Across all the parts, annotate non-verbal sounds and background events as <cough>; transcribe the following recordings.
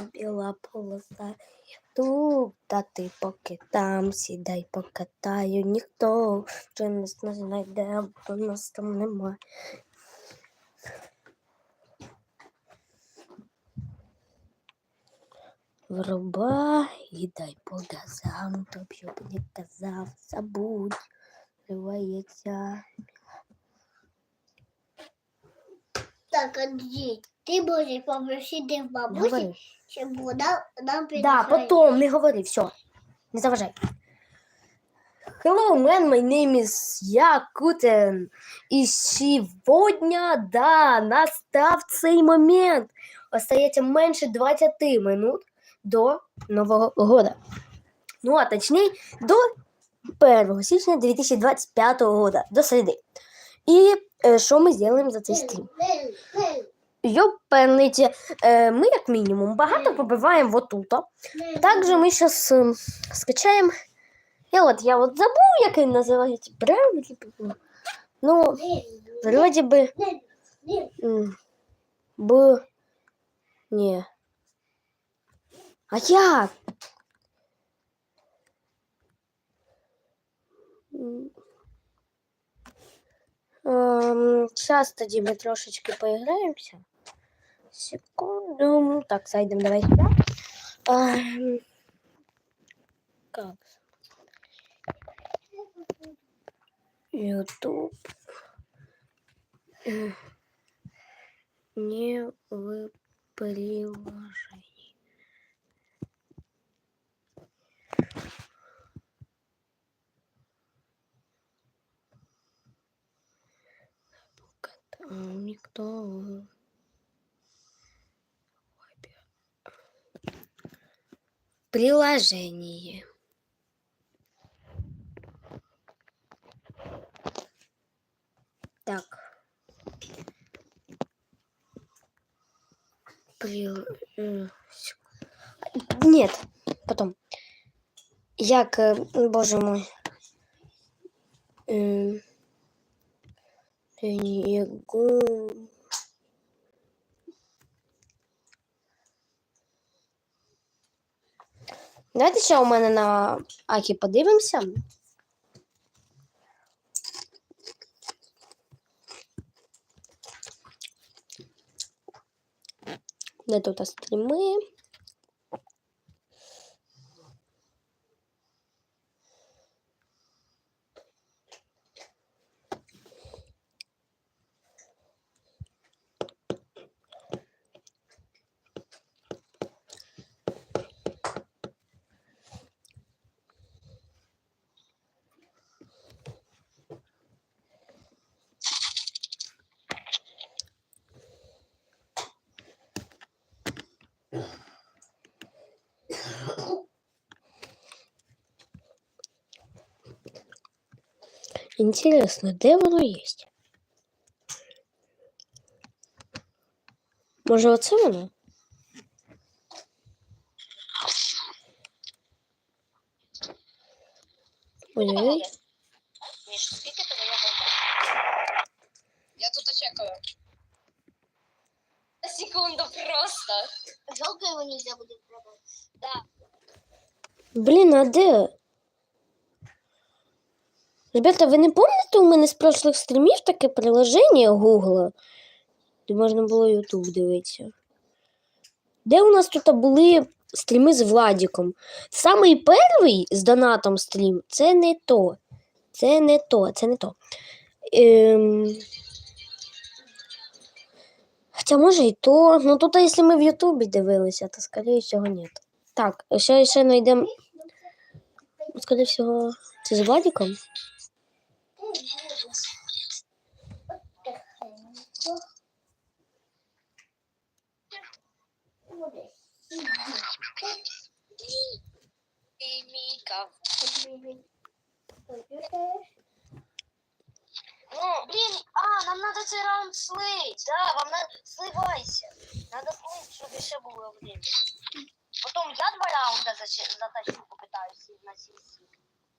біла полоса. Тут, та ти поки там, сідай, покатаю, ніхто вже нас не знайде, бо нас там немає. Врубай і дай по газам, тобі б не казав, забудь, зривається. Так, Андрій, ти можеш попросити в бабусі, Говори. щоб вона нам Да, підійшла. потом, не говори, все. Не заважай. Hello, man, my name is Якутен. І сьогодні, да, настав цей момент. Остається менше 20 минут до Нового года. Ну, а точніше, до 1 січня 2025 года, до середи. І е, що ми зробимо за цей стрім? Йопенниці, е, ми як мінімум багато побиваємо отут. Также мы сейчас скачаем. Я вот, я вот забыл, як він називається. Правильно? Ну, вроде бы м, б. Не. А як? М, ем, Сейчас тоді ми трошечки поіграємося. Секунду. Так, зайдемо давай сюди. Ем, Как? Ютуб. Э, Не в приложении. Никто приложение. Так. При... э, Нет, потом. Як, е, боже мой. Його... Давайте ще у мене на Акі подивимося. Де тут стріми? Интересно, де воно є? Може, оце воно? Ой-ой. Міш, скільки тебе я Я тут чекаю. Секунду просто. Жалко його нельзя буде продати. Да. Блін, а де? Ребята, ви не пам'ятаєте у мене з прошлих стрімів таке приложення Гугла, де можна було YouTube дивитися? Де у нас тут були стріми з Владіком? Самий перший з донатом стрім це не то. Це не то, це не то. Ем... Хоча може і то. Ну тут, якщо ми в Ютубі дивилися, то скоріше всього ні. Так, ще, ще знайдемо. Скоріше всього, це з Владіком? Ну, блін, а, нам надо цей раунд слить. Да, вам надо, сливайся. Надо слить, щоб ще було время. Потім я два раунда затащу, попитаюсь на.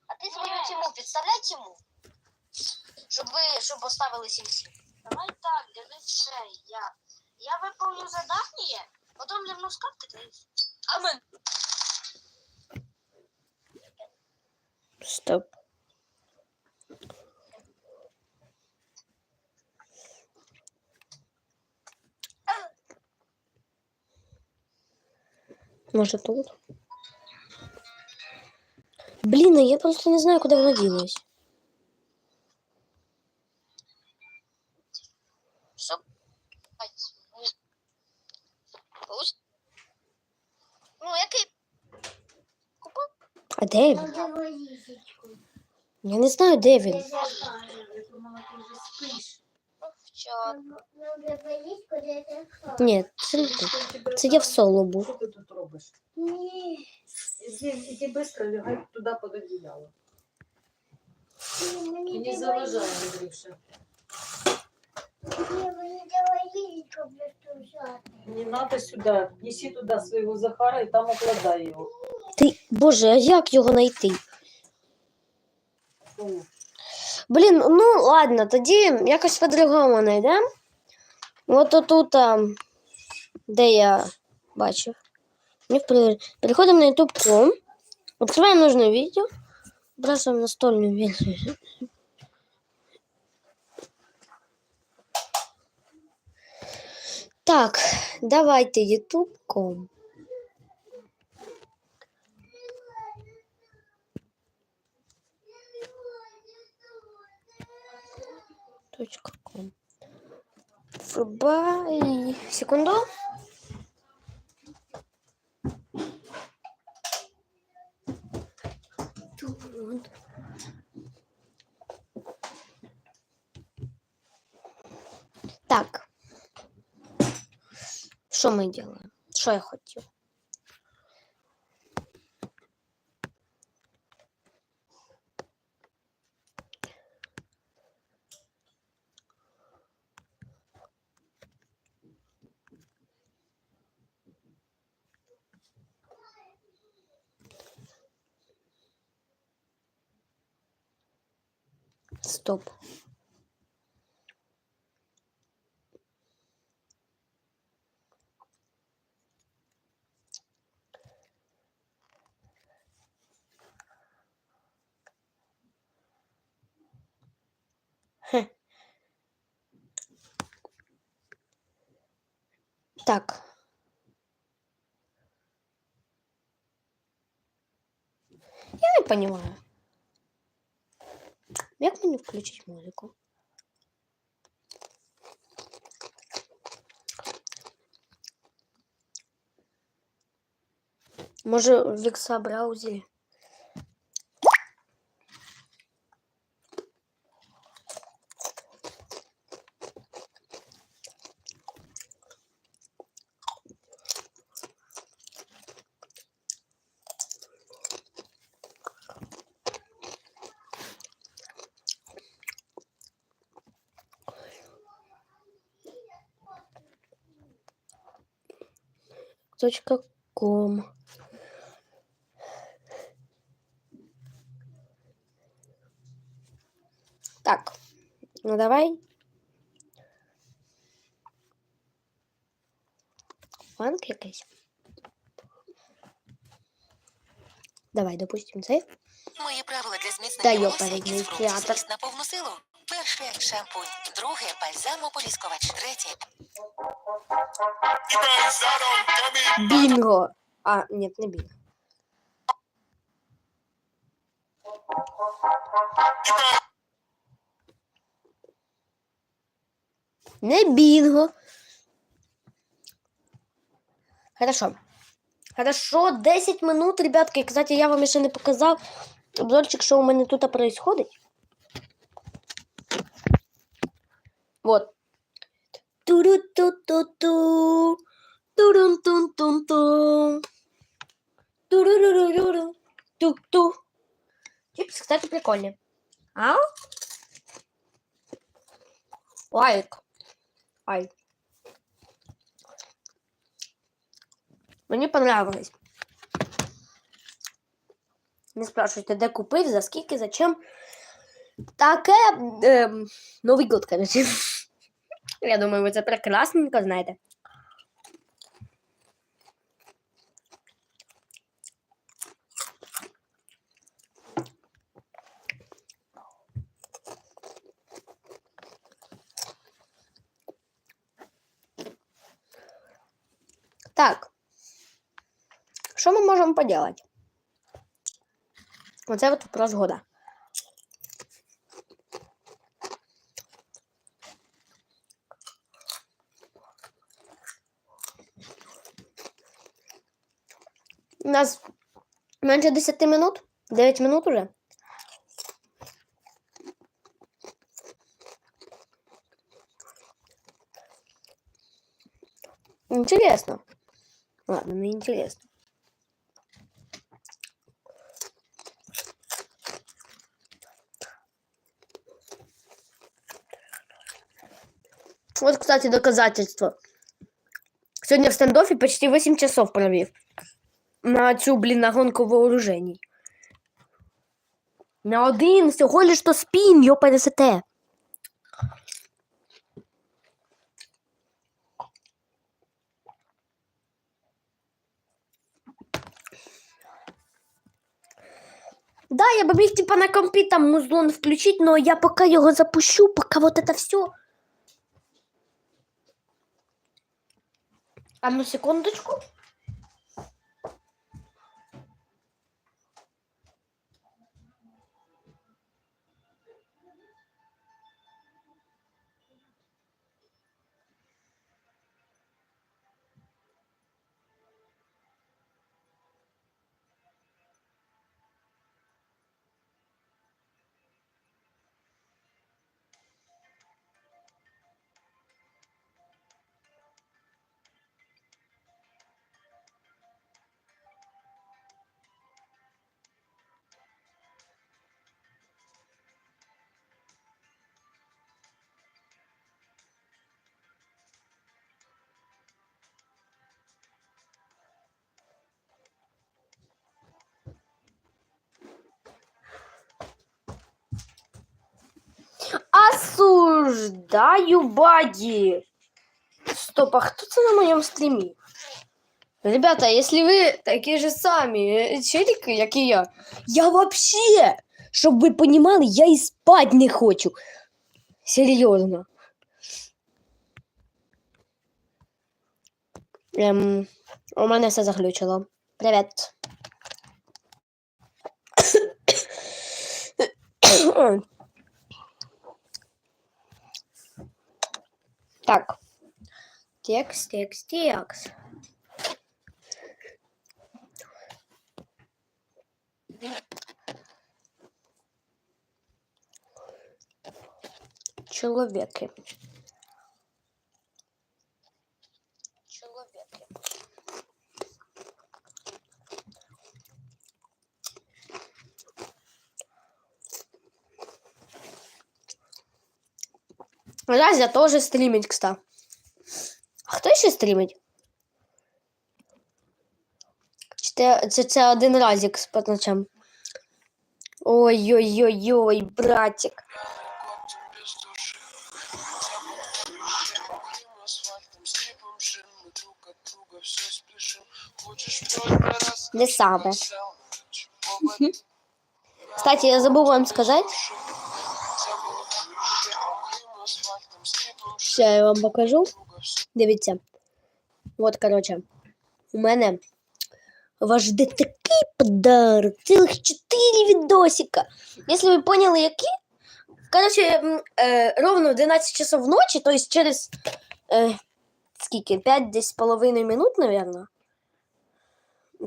А ти свою тіму, підставляй тіму. Щоб ви, щоб поставили сімсі. Давай так, дивись ще, я. Я виповню задання, Потім лівну скапки, то і все. А мен. Стоп. Може тут? Блін, я просто не знаю, куди вона ділась. Все. Ось. Ну, який? Купив? А де він? Я не знаю, де він. Надо. Ні, це не тут. Це я в соло був. Що ти тут робиш? Ні. Іди, швидко, лягай туди під одіяло. Мені заважай, Андрюша. Не треба сюди. Неси туди свого Захара і там укладай його. Ти, боже, а як його знайти? Блін, ну ладно, тоді якось по-другому знайдемо. От отут, де я бачив. Переходимо на YouTube.com, відкриваємо нужне відео, бросаємо настольну версію. Так, давайте YouTube.com. Точка. Врубай. Секунду. Так. Что мы делаем? Что я хотел? Стоп. Так. Я не понимаю. Як мені включить музику? Може, в Вікса браузері? Точка ком. Так, ну давай. Банк якийсь. Давай, допустим, цей. Мої правила для зміцнення Та волосся йопарний із театр. фруктів на повну силу. Перше шампунь, друге бальзамополіскувач, третє Бінго! А, нет, не бінго. Не бінго. Хорошо. Хорошо, 10 минут, ребятки. Кстати, я вам ще не показав обзорчик, що у мене тут происходить. Вот. Ту-ру-ту-ту-ту. Турун-тун-тун-тун. Туру-ру-ру-ру-ру. Тук-ту. Чипс, кстати, прикольный. А? Лайк. Лайк. Мені понравилось. Не спрашивайте, де купив, за скільки, зачем. Таке ем, Новий год, короче. Я думаю, ви це прекрасненько знаєте. Так, що ми можемо поділати? Оце от года. У нас менше 10 минут? 9 минут уже? Интересно. Ладно, мне интересно. Вот, кстати, доказательство. Сегодня в стендофе почти 8 часов провів. На цю, блін, на гонку вооружений. На один, всього лиш то спін, йо пересете. Да, я бы міг типа на компі там музлон включить, но я пока його запущу, пока вот это все. А ну секундочку. Осуждаю баги. Стоп, а кто это на моем стриме? Ребята, если вы такие же сами э, челики, как и я, я вообще, чтобы вы понимали, я и спать не хочу. Серьезно. Ем, у мене все заглючило. Привет. <coughs> Так. Текст, текст, текст. Человеки. Человеки. Разя тоже стримить, кстати. А хто ще стримить? Це, це, це один разик з ночам. Ой-ой-ой-ой, братик. Не саме. Кстати, я забув вам сказати. Все, я вам покажу. Дивіться. От, коротше, у мене жде такий подарок. Цілих 4 відосика. Якщо ви поняли, які. Коротше, е, ровно в 12 часов ночі, то есть через е, скільки? 5 десь з половиною минут, наверное.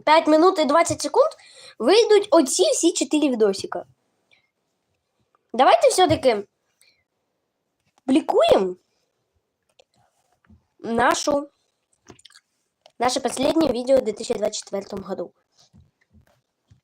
5 минут і 20 секунд вийдуть оці всі 4 відосика. Давайте все-таки публикуем нашу, наше последнее видео в 2024 году.